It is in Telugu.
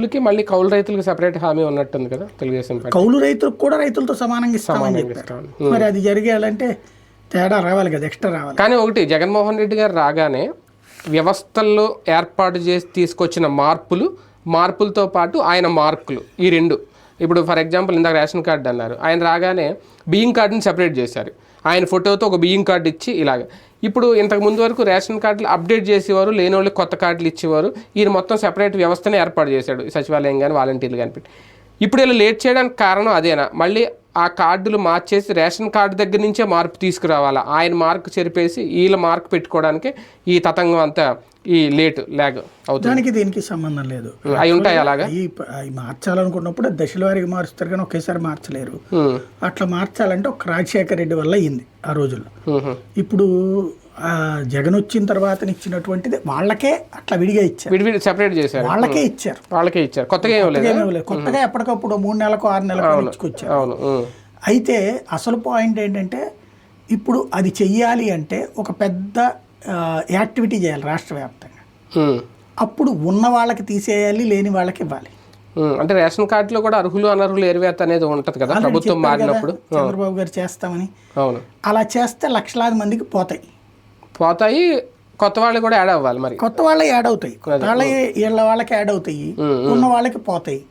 రైతులకి మళ్ళీ కౌలు రైతులకు సెపరేట్ హామీ ఉన్నట్టుంది కదా తెలుగుదేశం కౌలు రైతులకు కూడా రైతులతో సమానంగా ఇస్తామని చెప్పారు. ఇస్తామని. మరి అది జరిగేయాలంటే తేడా రావాలి కదా ఎక్స్ట్రా రావాలి. కానీ ఒకటి జగన్మోహన్ రెడ్డి గారు రాగానే వ్యవస్థల్లో ఏర్పాటు చేసి తీసుకొచ్చిన మార్పులు మార్పులతో పాటు ఆయన మార్కులు ఈ రెండు. ఇప్పుడు ఫర్ ఎగ్జాంపుల్ ఇందాక రేషన్ కార్డు అన్నారు. ఆయన రాగానే బియ్యం కార్డుని సెపరేట్ చేశారు. ఆయన ఫోటోతో ఒక బియ్యం కార్డు ఇచ్చి ఇలాగ. ఇప్పుడు ఇంతకు ముందు వరకు రేషన్ కార్డులు అప్డేట్ చేసేవారు లేని వాళ్ళు కొత్త కార్డులు ఇచ్చేవారు. ఈయన మొత్తం సెపరేట్ వ్యవస్థనే ఏర్పాటు చేశాడు. సచివాలయం కానీ వాలంటీర్లు కానీ ఇప్పుడు ఇలా లేట్ చేయడానికి కారణం అదేనా? మళ్ళీ ఆ కార్డులు మార్చేసి రేషన్ కార్డు దగ్గర నుంచే మార్పు తీసుకురావాలా? ఆయన మార్క్ చెరిపేసి వీళ్ళ మార్క్ పెట్టుకోవడానికి ఈ తతంగం అంతా ఈ లేట్ లాగ్ అవుతుంది. దానికి దీనికి సంబంధం లేదు. అవి ఉంటాయి అలాగా? అవి మార్చాలనుకున్నప్పుడు దశల వారికి మారుస్తారు కానీ ఒకేసారి మార్చలేరు. అట్లా మార్చాలంటే ఒక రాజశేఖర రెడ్డి వల్ల అయింది ఆ రోజుల్లో. ఇప్పుడు జగన్ వచ్చిన తర్వాత ఇచ్చినటువంటిది వాళ్ళకే అట్లా విడిగా ఇచ్చారు. విడివిడి సెపరేట్ చేశారు. వాళ్ళకే ఇచ్చారు. వాళ్ళకే ఇచ్చారు. కొత్తగా. కొత్తగా ఎప్పటికప్పుడు మూడు నెలలకు ఆరు నెలలకు ఇచ్చుకొచ్చారు. అవును. అయితే అసలు పాయింట్ ఏంటంటే ఇప్పుడు అది చెయ్యాలి అంటే ఒక పెద్ద యాక్టివిటీ చేయాలి రాష్ట్ర వ్యాప్తంగా. అప్పుడు ఉన్న వాళ్ళకి తీసేయాలి లేని వాళ్ళకి ఇవ్వాలి. అంటే రేషన్ కార్డులో కూడా అర్హులు అనర్హులు ఎరువేత అనేది ఉంటది కదా ప్రభుత్వం మారినప్పుడు. చంద్రబాబు గారు చేస్తామని. అవును. అలా చేస్తే లక్షలాది మందికి పోతాయి. పోతాయి కొత్త వాళ్ళు కూడా యాడ్ అవ్వాలి మరి. కొత్త వాళ్ళే యాడ్ అవుతాయి. కొత్త వాళ్ళే వీళ్ళ వాళ్ళకి యాడ్ అవుతాయి. ఉన్న వాళ్ళకి పోతాయి.